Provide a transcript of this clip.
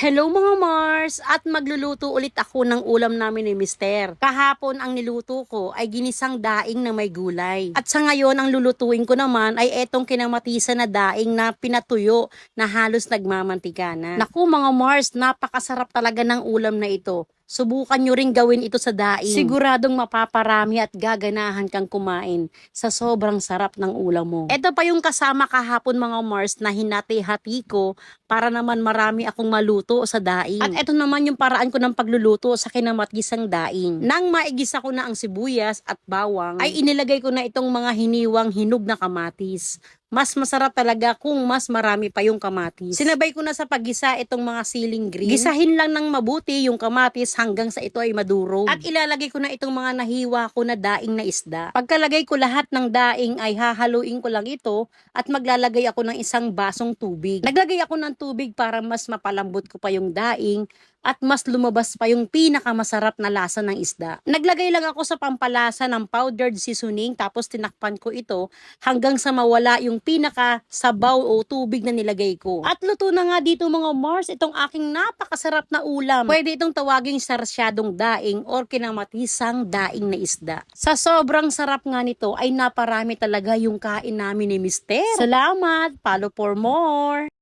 Hello mga Mars! At magluluto ulit ako ng ulam namin ni Mister. Kahapon ang niluto ko ay ginisang daing na may gulay. At sa ngayon ang lulutuin ko naman ay etong kinamatisan na daing na pinatuyo na halos nagmamantika na. Naku mga Mars, napakasarap talaga ng ulam na ito. Subukan nyo rin gawin ito sa daing. Siguradong mapaparami at gaganahan kang kumain sa sobrang sarap ng ulam mo. Ito pa yung kasama kahapon mga Mars na hinati-hati ko para naman marami akong maluto sa daing. At ito naman yung paraan ko ng pagluluto sa kinamatisang daing. Nang maigisa ko na ang sibuyas at bawang, ay inilagay ko na itong mga hiniwang hinog na kamatis. Mas masarap talaga kung mas marami pa yung kamatis. Sinabay ko na sa paggisa itong mga siling green. Gisahin lang ng mabuti yung kamatis hanggang sa ito ay madurog. At ilalagay ko na itong mga nahiwa ko na daing na isda. Pagkalagay ko lahat ng daing ay hahaluin ko lang ito at maglalagay ako ng isang basong tubig. Naglagay ako ng tubig para mas mapalambot ko pa yung daing at mas lumabas pa yung pinakamasarap na lasa ng isda. Naglagay lang ako sa pampalasa ng powdered seasoning tapos tinakpan ko ito hanggang sa mawala yung pinaka sabaw o tubig na nilagay ko. At luto na nga dito mga Mars itong aking napakasarap na ulam. Pwede itong tawaging sarsyadong daing or kinamatisang daing na isda. Sa sobrang sarap nga nito ay naparami talaga yung kain namin ni Mister. Salamat! Follow for more!